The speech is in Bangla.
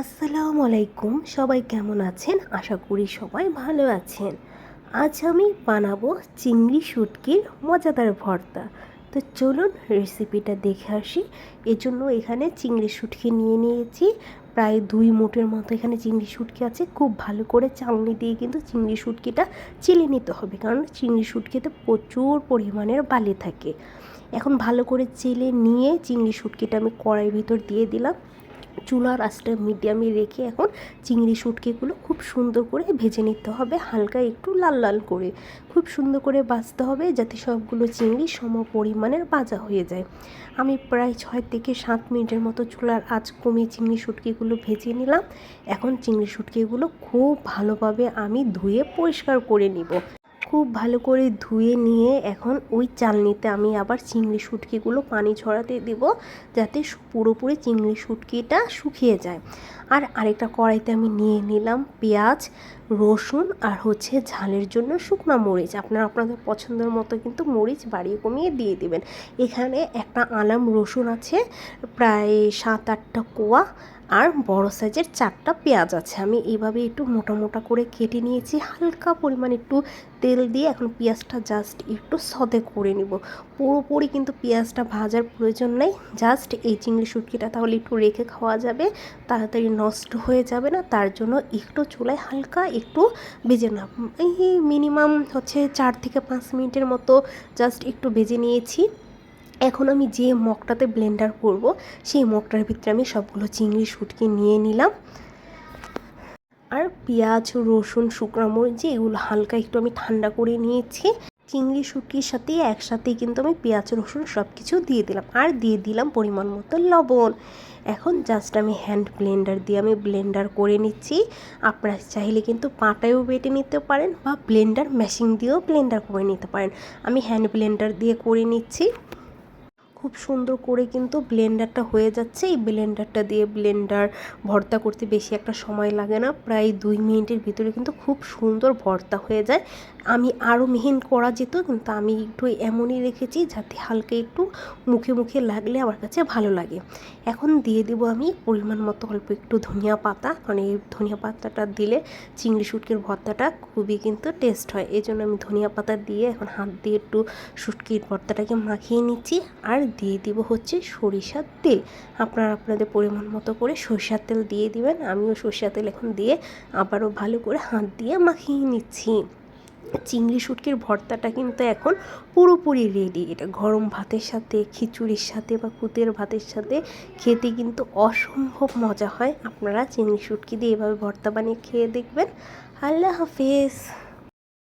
আসসালামু আলাইকুম। সবাই কেমন আছেন? আশা করি সবাই ভালো আছেন। আজ আমি বানাবো চিংড়ি শুটকির মজাদার ভর্তা। তো চলুন রেসিপিটা দেখে আসি। এজন্য এখানে চিংড়ি শুটকি নিয়ে নিয়েছি। প্রায় দুই মুঠের মতো এখানে চিংড়ি শুটকি আছে। খুব ভালো করে চালনি দিয়ে কিন্তু চিংড়ি শুটকিটা চিলে নিতে হবে। কারণ চিংড়ি শুটকিতে প্রচুর পরিমাণের বালি থাকে। এখন ভালো করে চেলে নিয়ে চিংড়ি শুটকিটা আমি কড়াইয়ের ভিতর দিয়ে দিলাম। চুলার আঁচটা মিডিয়ামে রেখে এখন চিংড়ি শুটকিগুলো খুব সুন্দর করে ভেজে নিতে হবে, হালকা একটু লাল লাল করে। খুব সুন্দর করে বাছতে হবে যাতে সবগুলো চিংড়ি সম পরিমাণের ভাজা হয়ে যায়। আমি প্রায় ছয় থেকে সাত মিনিটের মতো চুলার আঁচ কমিয়ে চিংড়ি শুটকিগুলো ভেজে নিলাম। এখন চিংড়ি শুটকিগুলো খুব ভালোভাবে আমি ধুয়ে পরিষ্কার করে নিব। খুব ভালো করে ধুয়ে নিয়ে এখন ওই চালনিতে আমি আবার চিংড়ি শুটকিগুলো পানি ছড়াতে দিব যাতে পুরোপুরি চিংড়ি শুটকিটা শুকিয়ে যায়। আর আরেকটা কড়াইতে আমি নিয়ে নিলাম পেঁয়াজ রসুন আর হচ্ছে ঝালের জন্য শুকনো মরিচ। আপনারা আপনাদের পছন্দের মতো কিন্তু মরিচ বাড়িয়ে কমিয়ে দিয়ে দিবেন। এখানে একটা আলাম রসুন আছে, প্রায় সাত আটটা কোয়া আর বড় সাইজের চারটা পেঁয়াজ আছে। আমি এইভাবে একটু মোটা মোটা করে কেটে নিয়েছি, হালকা পরিমাণ একটু তেল দিয়ে এখন পেঁয়াজটা জাস্ট একটু সদে করে নিব। পুরোপুরি কিন্তু পেঁয়াজটা ভাজার প্রয়োজন নেই জাস্ট এই চিংড়ি শুটকিটা তাহলে একটু রেখে খাওয়া যাবে, তাড়াতাড়ি নষ্ট হয়ে যাবে না, তার জন্য একটু চুলায় হালকা একটু ভেজে না এই মিনিমাম হচ্ছে চার থেকে পাঁচ মিনিটের মতো জাস্ট একটু ভেজে নিয়েছি। এখন আমি যে মগটাতে ব্লেন্ডার করব, সেই মগটার ভিতরে আমি সবগুলো চিংড়ি শুটকি নিয়ে নিলাম। আর পেঁয়াজ, রসুন, শুকনো যে এগুলো হালকা একটু আমি ঠান্ডা করে নিয়েছি। চিংড়ি, শুটকির সাথে একসাথেই কিন্তু আমি পেঁয়াজ, রসুন সব কিছু দিয়ে দিলাম। আর দিয়ে দিলাম পরিমাণ মতো লবণ। এখন জাস্ট আমি হ্যান্ড ব্লেন্ডার দিয়ে আমি ব্লেন্ডার করে নিচ্ছি। আপনারা চাইলে কিন্তু পাটায়ও বেটে নিতে পারেন বা ব্লেন্ডার মেশিন দিয়েও ব্লেন্ডার করে নিতে পারেন। আমি হ্যান্ড ব্লেন্ডার দিয়ে করে নিচ্ছি। খুব সুন্দর করে কিন্তু ব্লেন্ডারটা হয়ে যাচ্ছে। এই ব্লেন্ডারটা দিয়ে ব্লেন্ডার ভর্তা করতে বেশি একটা সময় লাগে না। প্রায় দুই মিনিটের ভিতরে কিন্তু খুব সুন্দর ভর্তা হয়ে যায়। আমি আরও মিহিন করা যেত, কিন্তু আমি একটু এমনই রেখেছি যাতে হালকা একটু মুখে মুখে লাগলে আমার কাছে ভালো লাগে। এখন দিয়ে দেবো আমি পরিমাণ মতো অল্প একটু ধনিয়া পাতা। মানে এই ধনিয়া পাতাটা দিলে চিংড়ি শুটকির ভর্তাটা খুবই কিন্তু টেস্ট হয়। এই জন্য আমি ধনিয়া পাতা দিয়ে এখন হাত দিয়ে একটু শুটকির ভর্তাটাকে মাখিয়ে নিচ্ছি। আর দিয়ে দিব হচ্ছে সরিষার তেল। আপনারা আপনাদের পরিমাণ মতো করে সরিষার তেল দিয়ে দিবেন। আমিও সরিষার তেল এখন দিয়ে আবারও ভালো করে হাত দিয়ে মাখিয়ে নিচ্ছি। চিংড়ি শুটকির ভর্তাটা কিন্তু এখন পুরোপুরি রেডি এটা গরম ভাতের সাথে, খিচুড়ির সাথে বা কুতের ভাতের সাথে খেতে কিন্তু অসম্ভব মজা হয়। আপনারা চিংড়ি শুটকি দিয়ে এভাবে ভর্তা বানিয়ে খেয়ে দেখবেন। আল্লাহ হাফেজ।